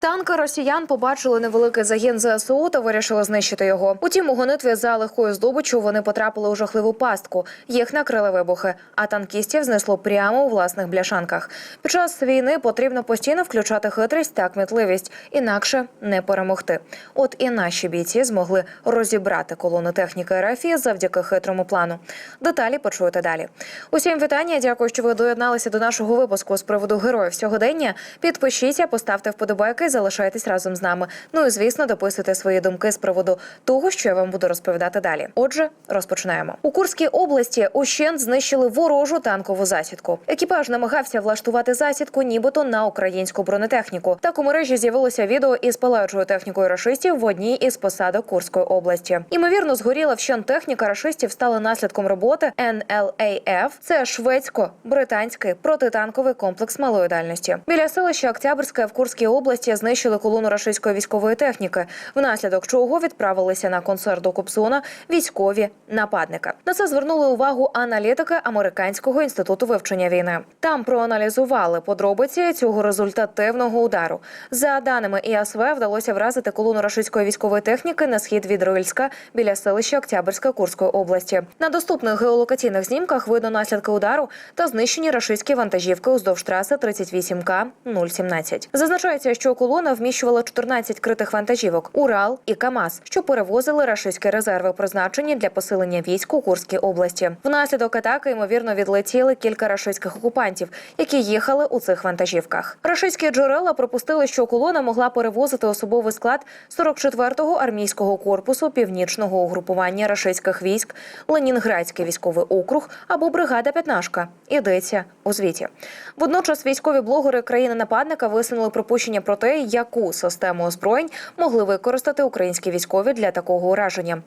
Танки росіян побачили невеликий загін ЗСУ та вирішили знищити його. Утім, у гонитві за легкою здобиччю вони потрапили у жахливу пастку. Їх накрили вибухи, а танкістів знесло прямо у власних бляшанках. Під час війни потрібно постійно включати хитрість та кмітливість, інакше не перемогти. От і наші бійці змогли розібрати колону техніки РФ завдяки хитрому плану. Деталі почуєте далі. Усім вітання. Дякую, що ви доєдналися до нашого випуску з приводу героїв сьогодення. Підпишіться, поставте вподобайки, залишайтесь разом з нами. Ну і звісно, дописуйте свої думки з приводу того, що я вам буду розповідати далі. Отже, розпочинаємо. У Курській області ущент знищили ворожу танкову засідку. Екіпаж намагався влаштувати засідку, нібито на українську бронетехніку. Так у мережі з'явилося відео із палаючою технікою рашистів в одній із посадок Курської області. Імовірно, згоріла вщент техніка рашистів стала наслідком роботи NLAF. Це шведсько-британський протитанковий комплекс малої дальності. Біля селища Октябрське в Курській області знищили колону рашистської військової техніки, внаслідок чого відправилися на концерт до Кобзона військові нападника. На це звернули увагу аналітики американського інституту вивчення війни. Там проаналізували подробиці цього результативного удару. За даними ІСВ, вдалося вразити колону рашистської військової техніки на схід від Рильська біля селища Октябрська Курської області. На доступних геолокаційних знімках видно наслідки удару та знищені рашистські вантажівки уздовж траси 38К 017. Зазначається, що колона вміщувала 14 критих вантажівок Урал і КАМАЗ, що перевозили рашистські резерви, призначені для посилення військ у Курській області. Внаслідок атаки ймовірно відлетіли кілька рашистських окупантів, які їхали у цих вантажівках. Рашистські джерела припустили, що колона могла перевозити особовий склад 44-го армійського корпусу північного угрупування рашистських військ, Ленінградський військовий округ або бригада П'ятнашка. Йдеться у звіті. Водночас військові блогери країни-нападника висунули припущення про те, яку систему озброєнь могли використати українські військові для такого ураження.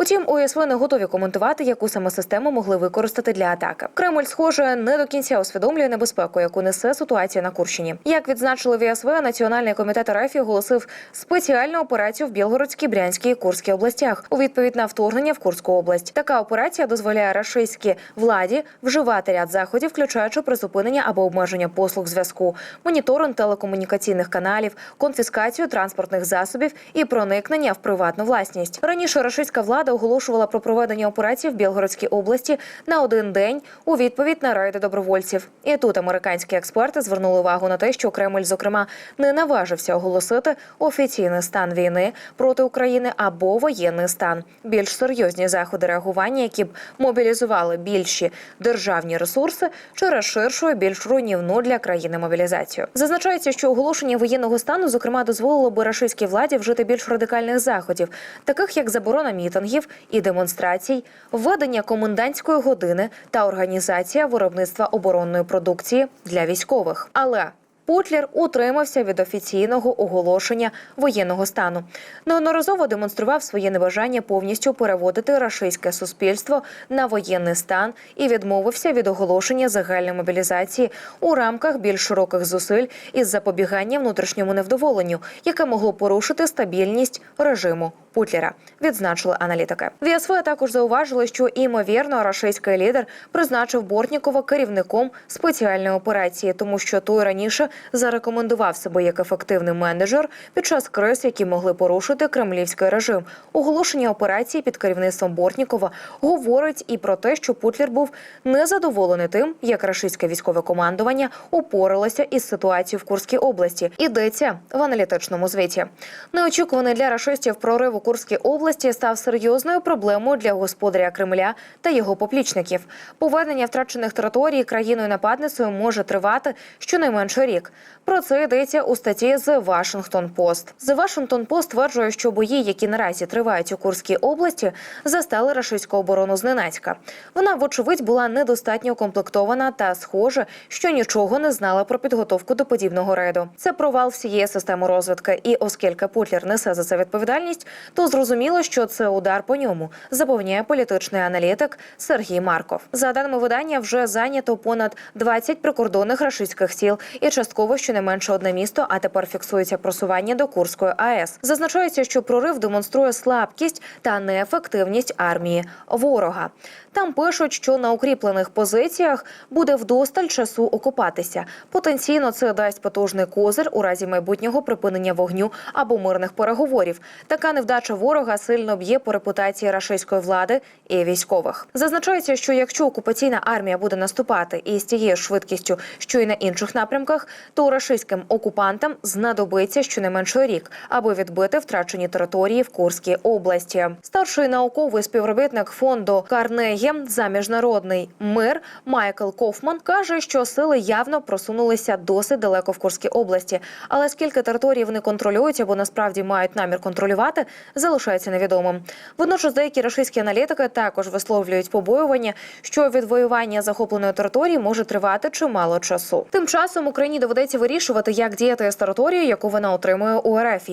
Утім, ОСВ не готові коментувати, яку саме систему могли використати для атаки. Кремль, схоже, не до кінця усвідомлює небезпеку, яку несе ситуація на Курщині. Як відзначили в ІСВ, Національний комітет РФ оголосив спеціальну операцію в Білгородській, Брянській і Курській областях у відповідь на вторгнення в Курську область. Така операція дозволяє рашистській владі вживати ряд заходів, включаючи призупинення або обмеження послуг зв'язку, моніторинг телекомунікаційних каналів, конфіскацію транспортних засобів і проникнення в приватну власність. Раніше рашистська влада оголошувала про проведення операцій в Білгородській області на один день у відповідь на райди добровольців. І тут американські експерти звернули увагу на те, що Кремль, зокрема, не наважився оголосити офіційний стан війни проти України або воєнний стан. Більш серйозні заходи реагування, які б мобілізували більші державні ресурси через ширшу і більш руйнівну для країни мобілізацію. Зазначається, що оголошення воєнного стану, зокрема, дозволило би рашистській владі вжити більш радикальних заходів, таких як заборона мітингів і демонстрацій, введення комендантської години та організація виробництва оборонної продукції для військових. Але Путлер утримався від офіційного оголошення воєнного стану. Неодноразово демонстрував своє небажання повністю переводити рашистське суспільство на воєнний стан і відмовився від оголошення загальної мобілізації у рамках більш широких зусиль із запобігання внутрішньому невдоволенню, яке могло порушити стабільність режиму Путлера. Відзначили аналітики. В ЄСВ також зауважили, що імовірно рашистський лідер призначив Бортнікова керівником спеціальної операції, тому що той раніше зарекомендував себе як ефективний менеджер під час криз, які могли порушити кремлівський режим. Оголошення операції під керівництвом Бортнікова говорить і про те, що Путлер був незадоволений тим, як рашистське військове командування упоралося із ситуацією в Курській області. Ідеться в аналітичному звіті. Неочікуваний для рашистів прорив у Курській області став серйозною проблемою для господаря Кремля та його поплічників. Повернення втрачених територій країною нападницею може тривати щонайменше рік. Про це йдеться у статті The Washington Post. The Washington Post стверджує, що бої, які наразі тривають у Курській області, застали рашистську оборону зненацька. Вона, вочевидь, була недостатньо укомплектована та схоже, що нічого не знала про підготовку до подібного рейду. Це провал всієї системи розвитки. І оскільки Путлер несе за це відповідальність, то зрозуміло, що це удар по ньому, запевняє політичний аналітик Сергій Марков. За даними видання, вже зайнято понад 20 прикордонних рашистських сіл і частково додатково щонайменше одне місто, а тепер фіксується просування до Курської АЕС. Зазначається, що прорив демонструє слабкість та неефективність армії ворога. Там пишуть, що на укріплених позиціях буде вдосталь часу окупатися. Потенційно це дасть потужний козир у разі майбутнього припинення вогню або мирних переговорів. Така невдача ворога сильно б'є по репутації рашистської влади і військових. Зазначається, що якщо окупаційна армія буде наступати і з тією швидкістю, що й на інших напрямках, то рашистським окупантам знадобиться щонайменше рік, аби відбити втрачені території в Курській області. Старший науковий співробітник фонду Карнегі за міжнародний мир Майкл Кофман каже, що сили явно просунулися досить далеко в Курській області, але скільки територій вони контролюють або насправді мають намір контролювати, залишається невідомим. Водночас деякі рашистські аналітики також висловлюють побоювання, що відвоювання захопленої території може тривати чимало часу. Тим часом Україні доведеться вирішувати, як діяти з територією, яку вона отримує у РФ.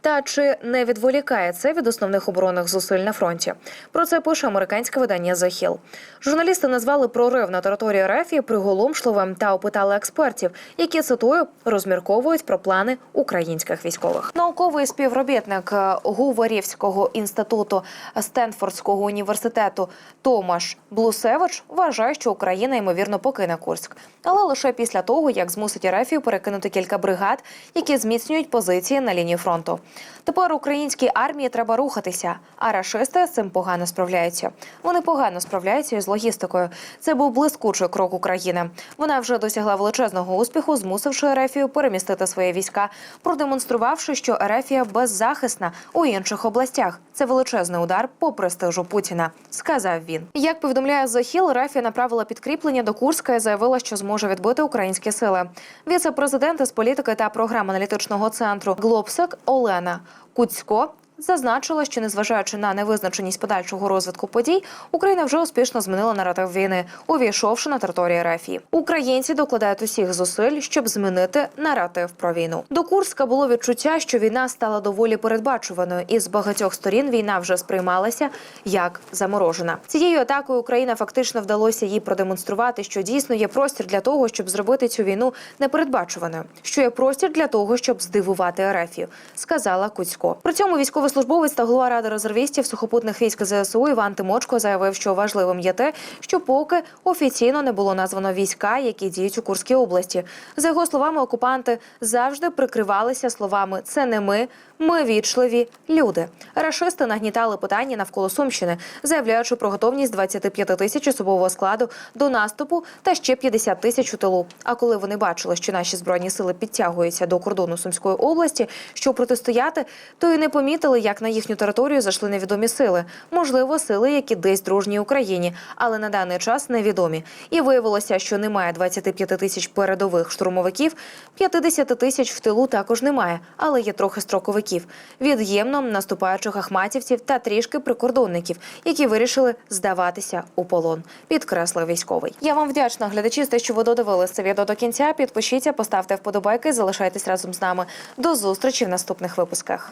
Та чи не відволікає це від основних оборонних зусиль на фронті? Про це пише американське видання The Hill. Журналісти назвали прорив на території РФ приголомшливим та опитали експертів, які цитую розмірковують про плани українських військових. Науковий співробітник е, Гуварівського інституту Стенфордського університету Томаш Блусевич вважає, що Україна ймовірно покине Курськ, але лише після того, як змусить РФ перекинути кілька бригад, які зміцнюють позиції на лінії фронту. Тепер українській армії треба рухатися, а рашисти з цим погано справляються. Вони погано справляються із логістикою. Це був блискучий крок України. Вона вже досягла величезного успіху, змусивши Ерефію перемістити свої війська, продемонструвавши, що Ерефія беззахисна у інших областях. Це величезний удар по престижу Путіна, сказав він. Як повідомляє Hill, Ерефія направила підкріплення до Курська і заявила, що зможе відбити українські сили. Віце-президент із політики та програм аналітичного центру Глобсек Олена Куцько зазначила, що незважаючи на невизначеність подальшого розвитку подій, Україна вже успішно змінила наратив війни, увійшовши на територію РФ. Українці докладають усіх зусиль, щоб змінити наратив про війну. До Курська було відчуття, що війна стала доволі передбачуваною, і з багатьох сторін війна вже сприймалася як заморожена. Цією атакою Україна фактично вдалося їй продемонструвати, що дійсно є простір для того, щоб зробити цю війну непередбачуваною, що є простір для того, щоб здивувати РФ, сказала Куцько. При цьому військовослужбовець та голова ради резервістів сухопутних військ ЗСУ Іван Тимочко заявив, що важливим є те, що поки офіційно не було названо війська, які діють у Курській області. За його словами, окупанти завжди прикривалися словами Це не ми, ми вічливі люди. Рашисти нагнітали питання навколо Сумщини, заявляючи про готовність 25 тисяч особового складу до наступу та ще 50 тисяч у тилу. А коли вони бачили, що наші збройні сили підтягуються до кордону Сумської області, щоб протистояти, то й не помітили, як на їхню територію зайшли невідомі сили. Можливо, сили, які десь дружні Україні, але на даний час невідомі. І виявилося, що немає 25 тисяч передових штурмовиків, 50 тисяч в тилу також немає, але є трохи строковиків. Від'ємно наступаючих ахматівців та трішки прикордонників, які вирішили здаватися у полон. Підкреслив військовий. Я вам вдячна, глядачі, за те, що ви додивилися це відео до кінця. Підпишіться, поставте вподобайки, залишайтесь разом з нами. До зустрічі в наступних випусках.